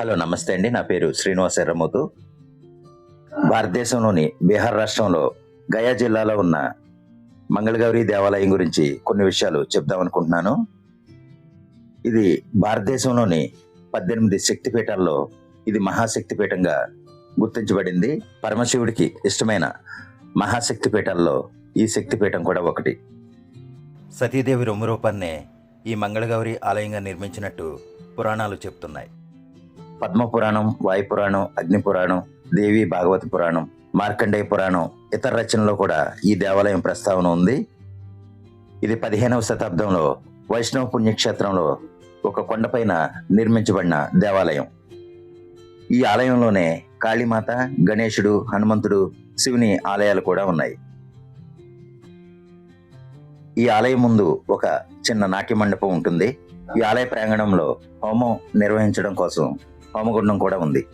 Hello నమస్తే అండి. నా పేరు శ్రీనివాస ఎర్రమోతు. భారతదేశంలోని బీహార్ రాష్ట్రంలో గయా జిల్లాలో ఉన్న మంగళగౌరి దేవాలయం గురించి కొన్ని విషయాలు చెప్దామనుకుంటున్నాను ఇది భారతదేశంలోని పద్దెనిమిది శక్తిపీఠాల్లో ఇది మహాశక్తిపీఠంగా గుర్తించబడింది. పరమశివుడికి ఇష్టమైన మహాశక్తిపీఠాల్లో ఈ శక్తిపీఠం కూడా ఒకటి. సతీదేవి రొమ్ము రూపాన్నే ఈ మంగళగౌరి ఆలయంగా నిర్మించినట్టు పురాణాలు చెప్తున్నాయి. పద్మపురాణం వాయుపురాణం అగ్నిపురాణం దేవి భాగవత పురాణం మార్కండేయ పురాణం ఇతర రచనలో కూడా ఈ దేవాలయం ప్రస్తావన ఉంది. ఇది పదిహేనవ శతాబ్దంలో వైష్ణవ పుణ్యక్షేత్రంలో ఒక కొండపైన నిర్మించబడిన దేవాలయం. ఈ ఆలయంలోనే కాళీమాత గణేశుడు హనుమంతుడు శివుని ఆలయాలు కూడా ఉన్నాయి. ఈ ఆలయం ముందు ఒక చిన్న నాట్య మండపం ఉంటుంది. ఈ ఆలయ ప్రాంగణంలో హోమం నిర్వహించడం కోసం హోమగుండం కూడా ఉంది.